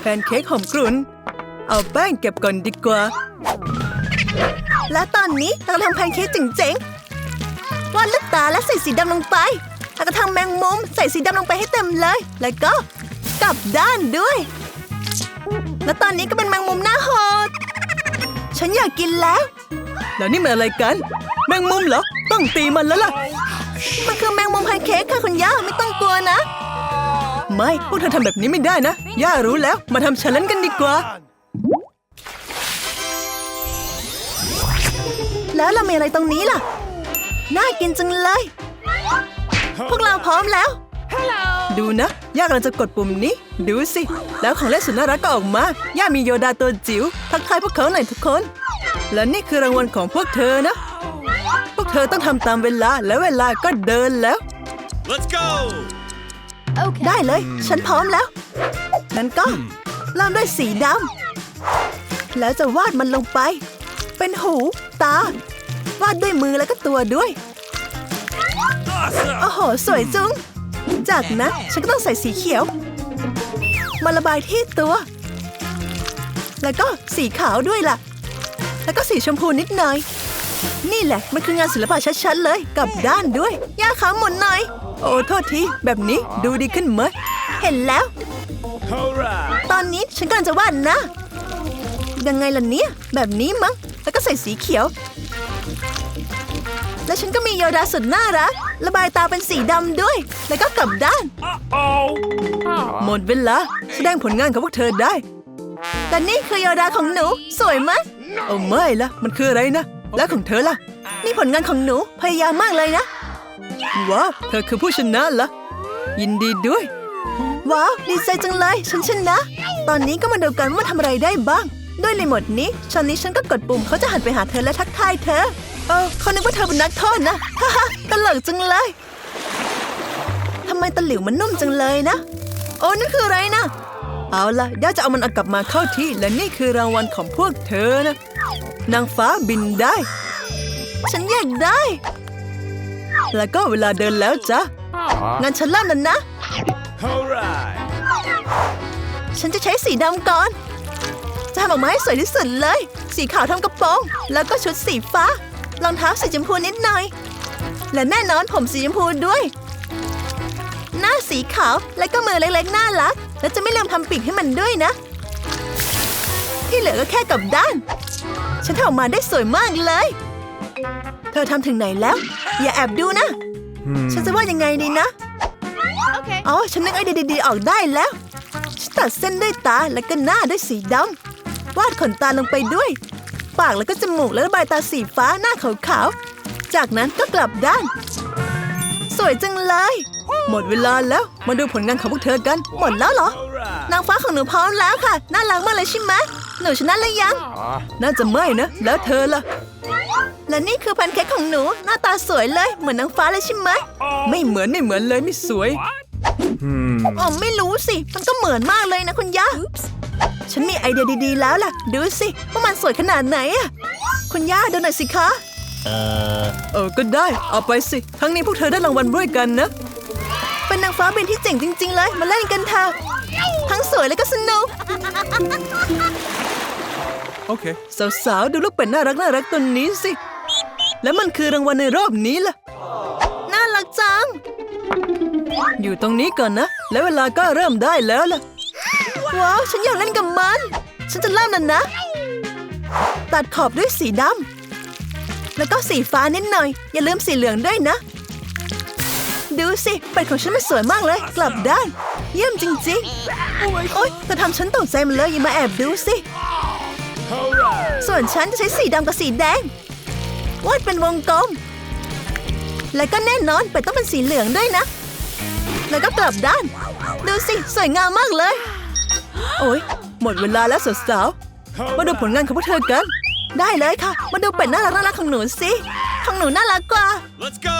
แพนเค้กหอมกรุ่น เอาแป้งเก็บก่อนดีกว่า และตอนนี้เราทำแพนเค้กเจ๋งๆวาดลูกตาและใส่สีดำลงไป แล้วก็ทำแมงมุมใส่สีดำลงไปให้เต็มเลย แล้วก็กลับด้านด้วย แล้วตอนนี้ก็เป็นแมงมุมหน้าโหด ฉันอยากกินแล้ว แล้วนี่มันอะไรกัน แมงมุมเหรอ ต้องตีมันแล้วล่ะ มันคือแมงมุมแพนเค้กค่ะคุณย่าไม่ต้องกลัวนะ ไม่พวกเธอทำแบบนี้ไม่ได้นะ ย่ารู้แล้ว มาทำชันเลนกันดีกว่า แล้วเรามีอะไรตรงนี้ล่ะ น่ากินจังเลย พวกเราพร้อมแล้ว ดูนะ ย่ากำลังจะกดปุ่มนี้ ดูสิ แล้วของเล่นสุดน่ารักก็ออกมา ย่ามีโยดาตัวจิ๋ว ทักทายพวกเขาหน่อยทุกคน และนี่คือรางวัลของพวกเธอนะ พวกเธอต้องทำตามเวลา และเวลาก็เดินแล้ว Let's go! ได้เลย ฉันพร้อมแล้วงั้นก็เริ่มด้วยสีดำแล้วจะวาดมันลงไป เป็นหู ตา วาดด้วยมือแล้วก็ตัวด้วย Awesome! โอ้โห สวยจุง จากนั้นฉันก็ต้องใส่สีเขียว มาระบายที่ตัว แล้วก็สีขาวด้วยล่ะ แล้วก็สีชมพูนิดหน่อย นี่แหละมันคืองานศิลปะชัดๆเลยกลับด้านด้วยย่าขาหมุนหน่อย โอ้โทษที แบบนี้ดูดีขึ้นไหมเห็นแล้ว Alright! ตอนนี้ฉันกำลังจะวาดนะ ยังไงล่ะเนี่ย แบบนี้มั้ง แล้วก็ใส่สีเขียว และฉันก็มีโยดาสุดน่ารัก ระบายตาเป็นสีดำด้วย แล้วก็กลับด้าน Oh! หมดเวลาแสดงผลงานของพวกเธอได้ แต่นี่คือโยดาของหนู สวยมั้ยเอาไม่ละมันคืออะไรนะ แล้วของเธอล่ะ นี่ผลงานของหนูพยายามมากเลยนะ ว้าว เธอคือผู้ชนะเหรอ ยินดีด้วย ว้าว ดีใจจังเลย ฉันชนะ ตอนนี้ก็มาดูกันว่าทำอะไรได้บ้าง ด้วยรีโมทนี้ตอนนี้ฉันก็กดปุ่มเขาจะหันไปหาเธอและทักทายเธอ เออเขานึกว่าเธอเป็นนักโทษนะฮ่าฮ่าตลกจังเลยทำไมตะหลิวมันนุ่มจังเลยนะ โอ้นั่นคืออะไรนะ เอาละย่าจะเอามันเอากลับมาเข้าที่ และนี่คือรางวัลของพวกเธอนะ นางฟ้าบินได้ ฉันอยากได้ แล้วก็เวลาเดินแล้วจ้ะงั้นฉันเริ่มแล้วนะ Alright! ฉันจะใช้สีดำก่อน จะทำออกมาให้สวยที่สุดเลย สีขาวทำกระโปรง แล้วก็ชุดสีฟ้ารองเท้าสีชมพูนิดหน่อย และแน่นอนผมสีชมพูด้วย หน้าสีขาวและก็มือเล็กๆน่ารัก แล้วจะไม่ลืมทำปีกให้มันด้วยนะ ที่เหลือก็แค่กลับด้าน ฉันทำออกมาได้สวยมากเลย เธอทำถึงไหนแล้ว อย่าแอบดูนะ ฉันจะว่ายังไงดีนะอ๋อฉันนึกไอเดียดีๆออกได้แล้ว ฉันตัดเส้นด้วยตาแล้วก็หน้าด้วยสีดำวาดขนตาลงไปด้วย ปากแล้วก็จมูกแล้วระบายตาสีฟ้าหน้าขาวๆจากนั้นก็กลับด้าน สวยจังเลย หมดเวลาแล้ว มาดูผลงานของพวกเธอกัน หมดแล้วเหรอ Alright! นางฟ้าของหนูพร้อมแล้วค่ะ น่ารักมากเลยใช่ไหมหนูชนะหรือยัง น่าจะไม่นะ แล้วเธอล่ะ และนี่คือแพนเค้กของหนู หน้าตาสวยเลย เหมือนนางฟ้าเลยใช่ไหม ไม่เหมือนไม่เหมือนเลยไม่สวยอ๋อไม่รู้สิ มันก็เหมือนมากเลยนะคุณย่าฉันมีไอเดียดีๆ แล้วล่ะ ดูสิว่ามันสวยขนาดไหนอะคุณย่าดูหน่อยสิคะ เออก็ได้ เอาไปสิ ครั้งนี้พวกเธอได้รางวัลด้วยกันนะ เป็นนางฟ้าบินที่เจ๋งจริง ๆ เลย มาเล่นกันเถอะทั้งสวยและก็สนุก Okay. สาวๆ ดูลูกเป็ดน่ารักน่ารักตัวนี้สิ แล้วมันคือรางวัลในรอบนี้ล่ะ น่ารักจัง อยู่ตรงนี้ก่อนนะ แล้วเวลาก็เริ่มได้แล้วล่ะ ว้าว ฉันอยากเล่นกับมัน ฉันจะเริ่มแล้วนะ ตัดขอบด้วยสีดำแล้วก็สีฟ้านิดหน่อย อย่าลืมสีเหลืองด้วยนะ ดูสิ เป็ดของฉันมันสวยมากเลย กลับด้าน เยี่ยมจริงๆ โอ๊ยแต่ทำฉันตกใจมันเลยอย่ามาแอบดูสิ ส่วนฉันจะใช้สีดำกับสีแดง วาดเป็นวงกลม และก็แน่นอนเป็ดต้องเป็นสีเหลืองด้วยนะ แล้วก็กลับด้าน ดูสิ สวยงามมากเลย โอ้ยหมดเวลาแล้วสาวๆ มาดูผลงานของพวกเธอกัน ได้เลยค่ะ มาดูเป็ดน่ารักน่ารักของหนูสิ ของหนูน่ารักกว่า Let's go!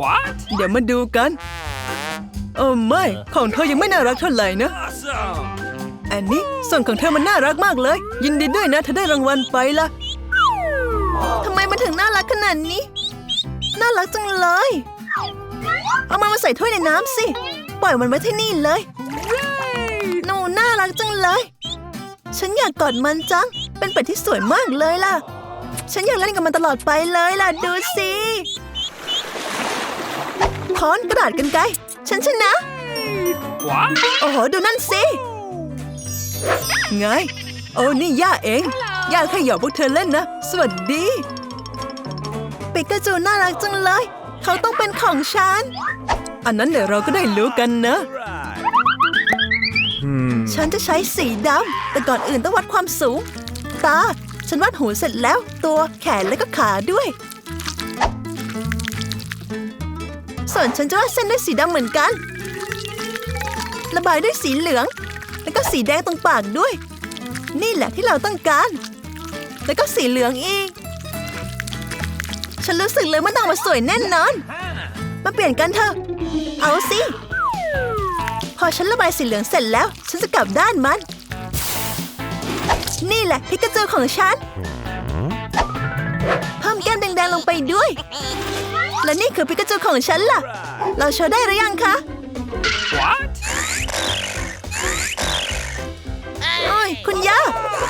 What? เดี๋ยวมาดูกัน โอ้ไม่ ของเธอยังไม่น่ารักเท่าไหร่นะ Awesome! อันนี้ส่วนของเธอมันน่ารักมากเลย ยินดีด้วยนะเธอได้รางวัลไปละทำไมมันถึงน่ารักขนาดนี้ น่ารักจังเลย เอามันมาใส่ถ้วยในน้ำสิ ปล่อยมันไว้ที่นี่เลย หนูน่าเลย ฉันอยากกอดมันจัง เป็นเป็ดที่สวยมากเลยล่ะ ฉันอยากเล่นกับมันตลอดไปเลยล่ะ ดูสิ ค้อนกระดาษกันไกรฉันชนะ What? โอ้โห ดูนั่นสิ ไง โอ้นี่ย่าเอง ย่าแค่หยอกพวกเธอเล่นนะ สวัสดีปิกาจูน่ารักจังเลย เขาต้องเป็นของฉัน อันนั้นเดี๋ยวเราก็ได้รู้กันนะ Right. Hmm. ฉันจะใช้สีดำ แต่ก่อนอื่นต้องวัดความสูง ตา ฉันวัดหูเสร็จแล้ว ตัวแขนและก็ขาด้วย ส่วนฉันจะวาดเส้นด้วยสีดำเหมือนกัน ระบายด้วยสีเหลือง แล้วก็สีแดงตรงปากด้วย นี่แหละที่เราต้องการ แล้วก็สีเหลืองอีก ฉันรู้สึกเลยมันต้องมาสวยแน่นอน มาเปลี่ยนกันเถอะ เอาสิ พอฉันระบายสีเหลืองเสร็จแล้ว ฉันจะกลับด้านมัน นี่แหละพิกาจูของฉัน เพิ่มแก้มแดงๆลงไปด้วย และนี่คือพิกาจูของฉันล่ะ เราโชว์ได้หรือยังคะ What? โอ้ยคุณย่า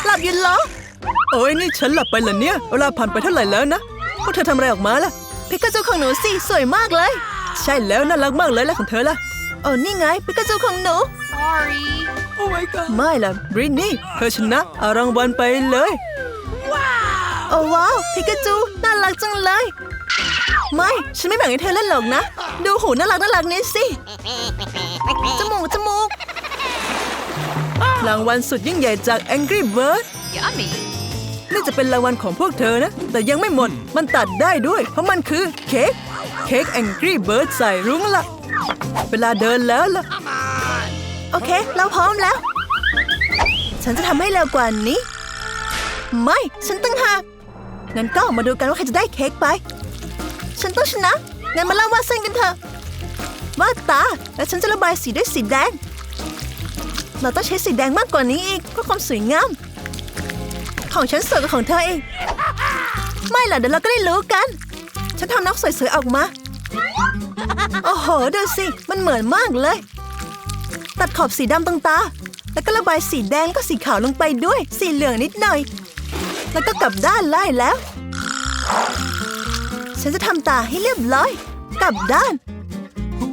หลับอยู่เหรอ โอ้ยนี่ฉันหลับไปเหรอเนี่ยเวลาผ่านไปเท่าไหร่แล้วนะพวกเธอทำอะไรออกมาล่ะ พิกาจูของหนูสิสวยมากเลย ใช่แล้วน่ารักมากเลยแล้วของเธอล่ะโอ้นี่ไงพิกาจูของหนู Oh my god ไม่ล่ะบรินนี่เธอชนะเอารางวัลไปเลย โอ้ว้าวพิกาจูน่ารักจังเลย ไม่ ฉันไม่แบ่งให้เธอเล่นหรอกนะ ดูหูน่ารักน่ารักนี่สิ จมูก จมูก รางวัลสุดยิ่งใหญ่จาก Angry Bird Yummy. นี่จะเป็นรางวัลของพวกเธอนะ แต่ยังไม่หมด มันตัดได้ด้วย เพราะมันคือเค้ก เค้ก Angry Bird ใส่รุ้งล่ะเวลาเดินแล้วล่ะ โอเค เราพร้อมแล้ว ฉันจะทำให้เร็วกว่านี้ ไม่ ฉันตั้งหากงั้นก็มาดูกันว่าใครจะได้เค้กไป ฉันต้องชนะงั้นมาเล่าวาดเส้นกันเถอะวาดตา แล้วฉันจะระบายสีด้วยสีแดง เราต้องใช้สีแดงมากกว่านี้อีกเพื่อความสวยงาม ของฉันสวยกว่าของเธอเองไม่ล่ะเดี๋ยวเราก็ได้รู้กัน ฉันทำนกสวยๆออกมา โอ้โหดูสิมันเหมือนมากเลย ตัดขอบสีดำตรงตา แล้วก็ระบายสีแดงก็สีขาวลงไปด้วย สีเหลืองนิดหน่อย แล้วก็กลับด้านไล่แล้ว ฉันจะทำตาให้เรียบร้อย กลับด้าน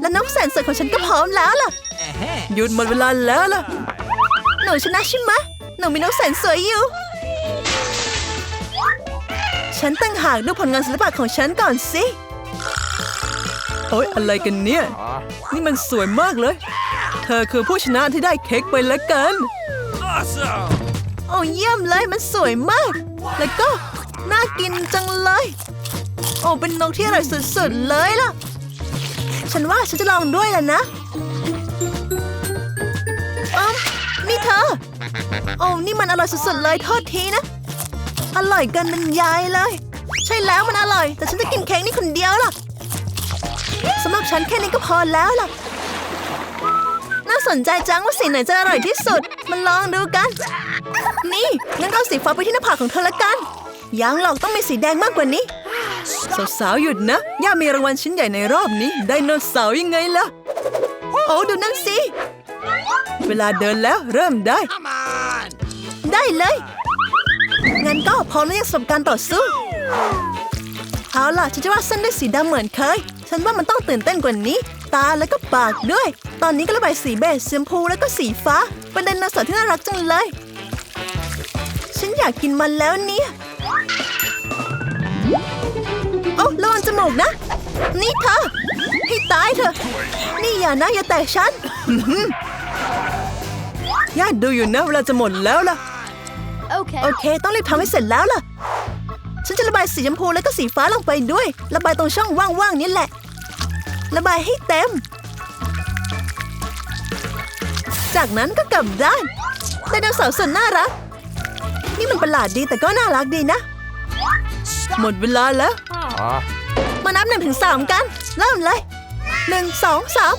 และน้องแสนสวยของฉันก็พร้อมแล้วล่ะหยุดหมดเวลาแล้วล่ะ หนูชนะใช่ไหมหนูมีน้องแสนสวยอยู่ ฉันตั้งหากดูผลงานศิลปะของฉันก่อนสิ โอ๊ยอะไรกันเนี่ย นี่มันสวยมากเลย เธอคือผู้ชนะที่ได้เค้กไปแล้วกัน Awesome. โอ้เยี่ยมเลยมันสวยมาก แล้วก็น่ากินจังเลย โอ้เป็นนกที่อร่อยสุดๆเลยล่ะ ฉันว่าฉันจะลองด้วยแหละนะอ๋อนี่เธอ โอ้นี่มันอร่อยสุดๆเลยโทษทีนะ อร่อยกันบรรยายเลย ใช่แล้วมันอร่อย แต่ฉันจะกินเค้กนี่คนเดียวล่ะสำหรับฉันแค่นี้ก็พอแล้วล่ะ น่าสนใจจังว่าสีไหนจะอร่อยที่สุด มันลองดูกัน นี่งั้นเอาสีฟ้าไปที่หน้าผากของเธอละกันยังหรอกต้องมีสีแดงมากกว่านี้ สาวๆหยุดนะ ย่ามีรางวัลชิ้นใหญ่ในรอบนี้ ไดโนเสาร์ยังไงล่ะ โอ้ดูนั่นสิ เวลาเดินแล้วเริ่มได้ ได้เลย งั้นก็พร้อมแล้วยังสำหรับการต่อสู้เอาล่ะฉันจะวาดเส้นด้วยสีดำเหมือนเคย ฉันว่ามันต้องตื่นเต้นกว่านี้ ตาแล้วก็ปากด้วย ตอนนี้ก็ระบายสีเบจสีชมพูแล้วก็สีฟ้า เป็นไดโนเสาร์ที่น่ารักจังเลย ฉันอยากกินมันแล้วเนี่ย โอ้ระวังจมูกนะ นี่เธอให้ตายเถอะ นี่อย่านะอย่าแตะฉันย่าดูอยู่นะเวลาจะหมดแล้วล่ะ Okay. โอเค ต้องรีบทำให้เสร็จแล้วล่ะ ฉันจะระบายสีชมพูแล้วก็สีฟ้าลงไปด้วย ระบายตรงช่องว่างๆนี่แหละ ระบายให้เต็ม จากนั้นก็กลับด้านไดโนเสาร์ส่วนน่ารัก นี่มันประหลาดดีแต่ก็น่ารักดีนะ หมดเวลาแล้ว มานับหนึ่งถึงสามกัน เริ่มเลยหนึ่งสองสาม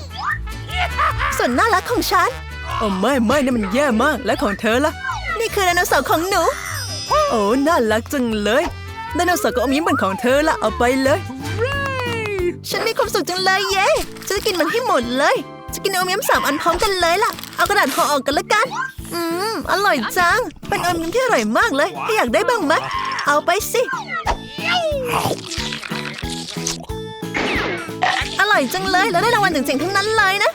ส่วนน่ารักของฉันโอ้ไม่ไม่นี่มันแย่มากและของเธอล่ะนี่คือไดโนเสาร์ของหนู โอ้น่ารักจังเลยไดโนเสาร์ก็อมยิ้มเป็นของเธอละเอาไปเลย ฉันมีความสุขจังเลยเย้ฉันจะกินมันให้หมดเลย จะกินอมยิ้มสามอันพร้อมกันเลยล่ะเอากระดาษห่อออกกันละกัน อืมอร่อยจัง เป็นอมยิ้มที่อร่อยมากเลยถ้าอยากได้บ้างไหมเอาไปสิอ ร่อยจังเลยแล้วได้รางวัลเจ๋งๆทั้งนั้นเลยนะ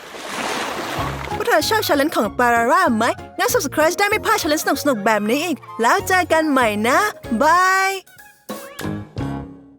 พวกเธอชอบชาเลนจ์ของปาราร่าไหมงั้น subscribe ได้ไม่พลาดชาเลนจ์สนุกๆแบบนี้อีก แล้วเจอกันใหม่นะบาย